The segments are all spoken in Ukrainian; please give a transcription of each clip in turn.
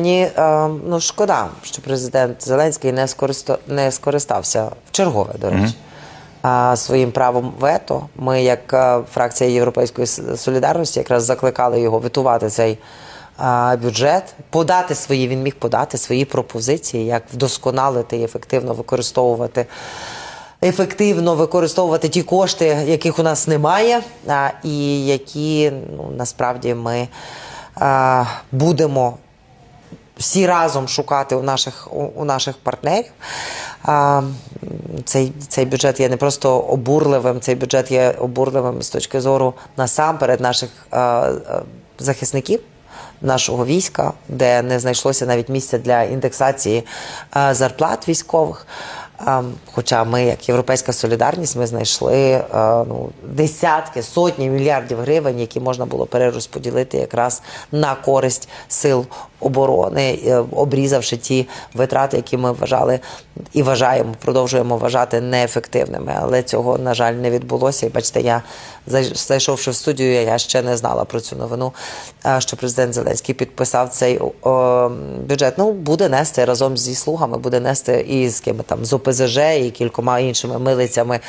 Мені е, ну шкода, що президент Зеленський не скористо не скористався в чергове, до речі, а, своїм правом вето. Ми, як е, фракція Європейської солідарності, якраз закликали його витувати цей бюджет, подати свої. Він міг подати свої пропозиції, як вдосконалити і ефективно використовувати. Ефективно використовувати ті кошти, яких у нас немає, а, і які ну, насправді ми а, будемо всі разом шукати у наших, у, наших партнерів. А, цей, цей бюджет є не просто обурливим, цей бюджет є обурливим з точки зору насамперед наших а, захисників. Нашого війська, де не знайшлося навіть місця для індексації зарплат військових. Хоча ми, як Європейська солідарність, ми знайшли е, ну, десятки, сотні мільярдів гривень, які можна було перерозподілити якраз на користь сил оборони, е, обрізавши ті витрати, які ми вважали і вважаємо, продовжуємо вважати неефективними. Але цього, на жаль, не відбулося. І бачите, я зай- зайшовши в студію, я ще не знала про цю новину, е, що президент Зеленський підписав цей о, бюджет. Ну, буде нести разом зі слугами, буде нести і з ким там з ОПЗЖ і кількома іншими милицями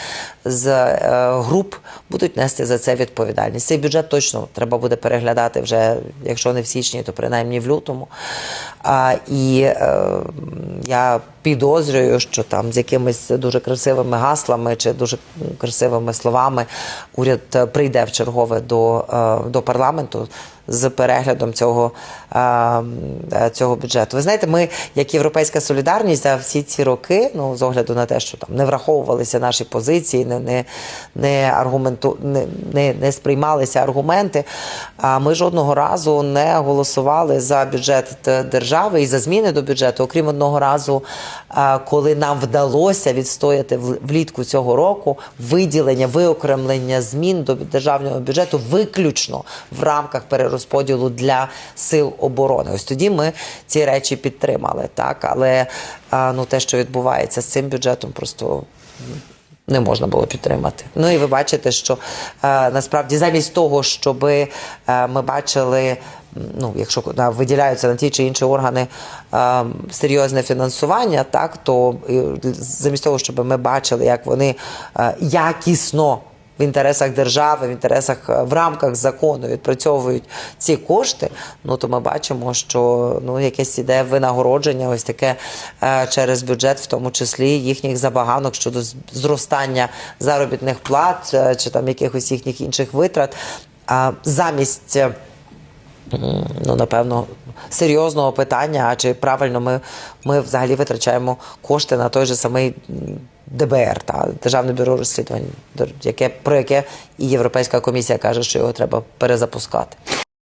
з е, груп будуть нести за це відповідальність. Цей бюджет точно треба буде переглядати вже, якщо не в січні, то принаймні в лютому. А, і е, я підозрюю, що там з якимись дуже красивими гаслами чи дуже красивими словами уряд прийде в чергове до, е, до парламенту з переглядом цього, е, цього бюджету. Ви знаєте, ми, як Європейська солідарність, за всі ці роки, ну з огляду на те, що там не враховувалися наші позиції, не, не, не, аргументу, не, не, не сприймалися аргументи. А ми жодного разу не голосували за бюджет держави і за зміни до бюджету, окрім одного разу, коли нам вдалося відстояти влітку цього року виділення, виокремлення змін до державного бюджету виключно в рамках перерозподілу для сил оборони. Ось тоді ми ці речі підтримали. Так, але ну те, що відбувається з цим бюджетом, просто не можна було підтримати. Ну і ви бачите, що е, насправді замість того, щоб е, ми бачили. Ну, якщо да, виділяються на ті чи інші органи е, серйозне фінансування, так то е, замість того, щоб ми бачили, як вони е, якісно в інтересах держави, в інтересах е, в рамках закону відпрацьовують ці кошти, ну то ми бачимо, що ну якесь іде винагородження, ось таке е, через бюджет, в тому числі їхніх забаганок щодо зростання заробітних плат е, чи там якихось їхніх інших витрат. А замість ну напевно серйозного питання, а чи правильно ми, ми взагалі витрачаємо кошти на той же самий ДБР та Державне бюро розслідувань, яке про яке і Європейська комісія каже, що його треба перезапускати.